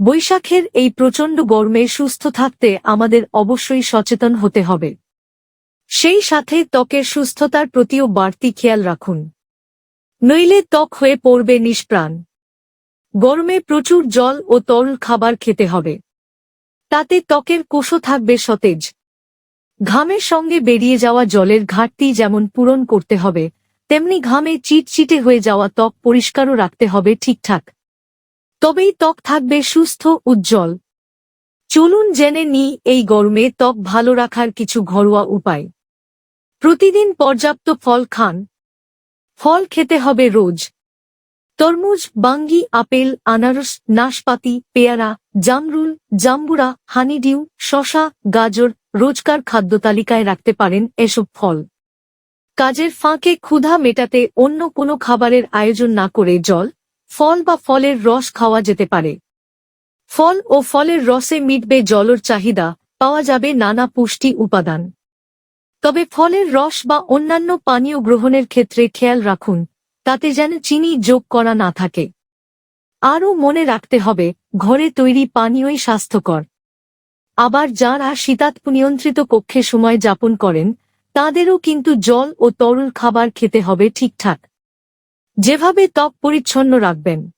বৈশাখের এই প্রচণ্ড গরমে সুস্থ থাকতে আমাদের অবশ্যই সচেতন হতে হবে। সেই সাথে ত্বকের সুস্থতার প্রতিও বাড়তি খেয়াল রাখুন। নইলে ত্বক হয়ে পড়বে নিষ্প্রাণ। গরমে প্রচুর জল ও তরল খাবার খেতে হবে। তাতে ত্বকের কোষও থাকবে সতেজ। ঘামের সঙ্গে বেরিয়ে যাওয়া জলের ঘাটতি যেমন পূরণ করতে হবে, তেমনি ঘামে চিটচিটে হয়ে যাওয়া ত্বক পরিষ্কারও রাখতে হবে ঠিকঠাক। তবেই ত্বক থাকবে সুস্থ, উজ্জ্বল। চলুন জেনে নিই এই গরমে ত্বক ভালো রাখার কিছু ঘরোয়া উপায়। প্রতিদিন পর্যাপ্ত ফল খান। ফল খেতে হবে রোজ। তরমুজ, বাঙ্গি, আপেল, আনারস, নাশপাতি, পেয়ারা, জামরুল, জাম্বুরা, হানিডিউ শশা গাজর রোজকার খাদ্য তালিকায় রাখতে পারেন এসব ফল। কাজের ফাঁকে ক্ষুধা মেটাতে অন্য কোনো খাবারের আয়োজন না করে জল ফল বা ফলের রস খাওয়া যেতে পারে। ফল ও ফলের রসে মিটবে জলর চাহিদা, পাওয়া যাবে নানা পুষ্টি উপাদান। তবে ফলের রস বা অন্যান্য পানীয় গ্রহণের ক্ষেত্রে খেয়াল রাখুন, তাতে যেন চিনি যোগ করা না থাকে। আরও মনে রাখতে হবে, ঘরে তৈরি পানীয়ই স্বাস্থ্যকর। আবার যাঁরা শীতাত্ম নিয়ন্ত্রিত কক্ষে সময় যাপন করেন, তাঁদেরও কিন্তু জল ও তরল খাবার খেতে হবে ঠিকঠাক। যেভাবে ত্বক পরিচ্ছন্ন রাখবেন।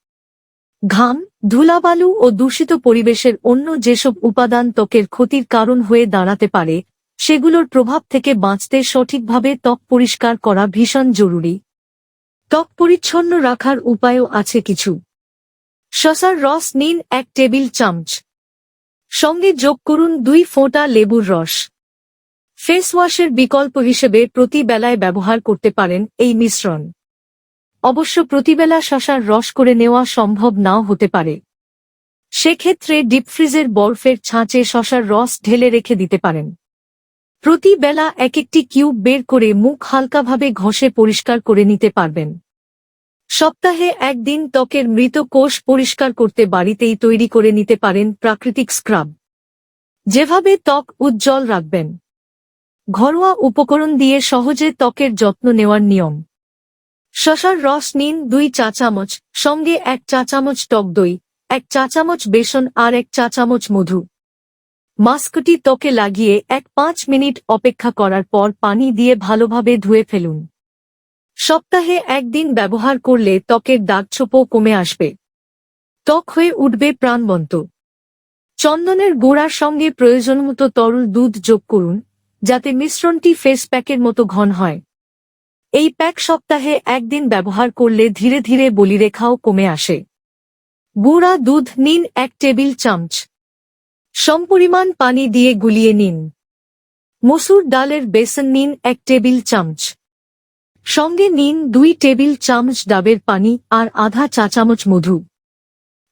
ঘাম, ধুলাবালু ও দূষিত পরিবেশের অন্য যেসব উপাদান ত্বকের ক্ষতির কারণ হয়ে দাঁড়াতে পারে, সেগুলোর প্রভাব থেকে বাঁচতে সঠিকভাবে ত্বক পরিষ্কার করা ভীষণ জরুরি। ত্বক পরিচ্ছন্ন রাখার উপায়ও আছে কিছু। শশার রস নিন এক টেবিল চামচ। সঙ্গে যোগ করুন দুই ফোঁটা লেবুর রস। ফেস ওয়াশের বিকল্প হিসেবে প্রতি বেলায় ব্যবহার করতে পারেন এই মিশ্রণ। অবশ্য প্রতিবেলা শশার রস করে নেওয়া সম্ভব নাও হতে পারে। সেক্ষেত্রে ডিপ ফ্রিজের বরফের ছাঁচে শশার রস ঢেলে রেখে দিতে পারেন। প্রতি বেলা এক একটি কিউব বের করে মুখ হালকাভাবে ঘষে পরিষ্কার করে নিতে পারবেন। সপ্তাহে একদিন ত্বকের মৃত কোষ পরিষ্কার করতে বাড়িতেই তৈরি করে নিতে পারেন প্রাকৃতিক স্ক্রাব। যেভাবে ত্বক উজ্জ্বল রাখবেন। ঘরোয়া উপকরণ দিয়ে সহজে ত্বকের যত্ন নেওয়ার নিয়ম। শশার রস নিন দুই চা চামচ, সঙ্গে এক চা চামচ টক দই, এক চা চামচ বেসন আর এক চা চামচ মধু। মাস্কটি ত্বকে লাগিয়ে এক পাঁচ মিনিট অপেক্ষা করার পর পানি দিয়ে ভালোভাবে ধুয়ে ফেলুন। সপ্তাহে একদিন ব্যবহার করলে ত্বকের দাগছোপও কমে আসবে। ত্বক হয়ে উঠবে প্রাণবন্ত। চন্দনের গোড়ার সঙ্গে প্রয়োজন মতো তরল দুধ যোগ করুন, যাতে মিশ্রণটি ফেস প্যাকের মতো ঘন হয়। এই প্যাক সপ্তাহে একদিন ব্যবহার করলে ধীরে ধীরে বলিরেখাও কমে আসে। গুঁড়া দুধ নিন এক টেবিল চামচ। সমপরিমাণ পানি দিয়ে গুলিয়ে নিন। মসুর ডালের বেসন নিন এক টেবিল চামচ। সঙ্গে নিন দুই টেবিল চামচ ডাবের পানি আর আধা চা চামচ মধু।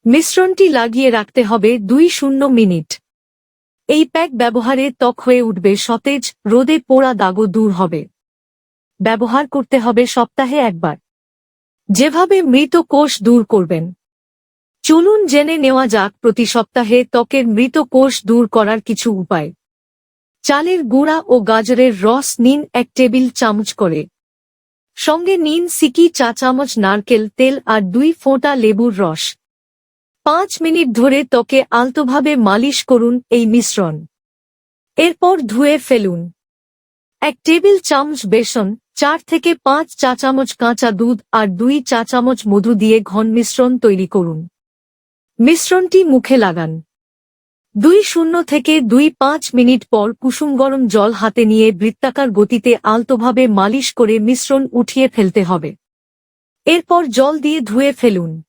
মিশ্রণটি লাগিয়ে রাখতে হবে দুই শূন্য মিনিট। এই প্যাক ব্যবহারে ত্বক হয়ে উঠবে সতেজ, রোদে পোড়া দাগও দূর হবে। ব্যবহার করতে হবে সপ্তাহে একবার। যেভাবে মৃত কোষ দূর করবেন। চলুন জেনে নেওয়া যাক প্রতি সপ্তাহে ত্বকের মৃত কোষ দূর করার কিছু উপায়। চালের গুঁড়া ও গাজরের রস নিন এক টেবিল চামচ করে। সঙ্গে নিন সিকি চা চামচ নারকেল তেল আর দুই ফোঁটা লেবুর রস। পাঁচ মিনিট ধরে ত্বকে আলতোভাবে মালিশ করুন এই মিশ্রণ। এরপর ধুয়ে ফেলুন। এক টেবিল চামচ বেসন, চার থেকে পাঁচ চা চামচ কাঁচা দুধ আর দুই চা চামচ মধু দিয়ে ঘন মিশ্রণ তৈরি করুন। মিশ্রণটি মুখে লাগান। দুই শূন্য থেকে দুই পাঁচ মিনিট পর কুসুম গরম জল হাতে নিয়ে বৃত্তাকার গতিতে আলতোভাবে মালিশ করে মিশ্রণ উঠিয়ে ফেলতে হবে। এরপর জল দিয়ে ধুয়ে ফেলুন।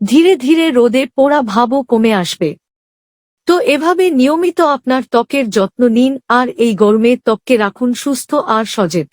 ধীরে ধীরে রোদে পোড়া ভাবও কমে আসবে। তো এভাবে নিয়মিত আপনার ত্বকের যত্ন নিন আর এই গরমে ত্বককে রাখুন সুস্থ আর সজেত।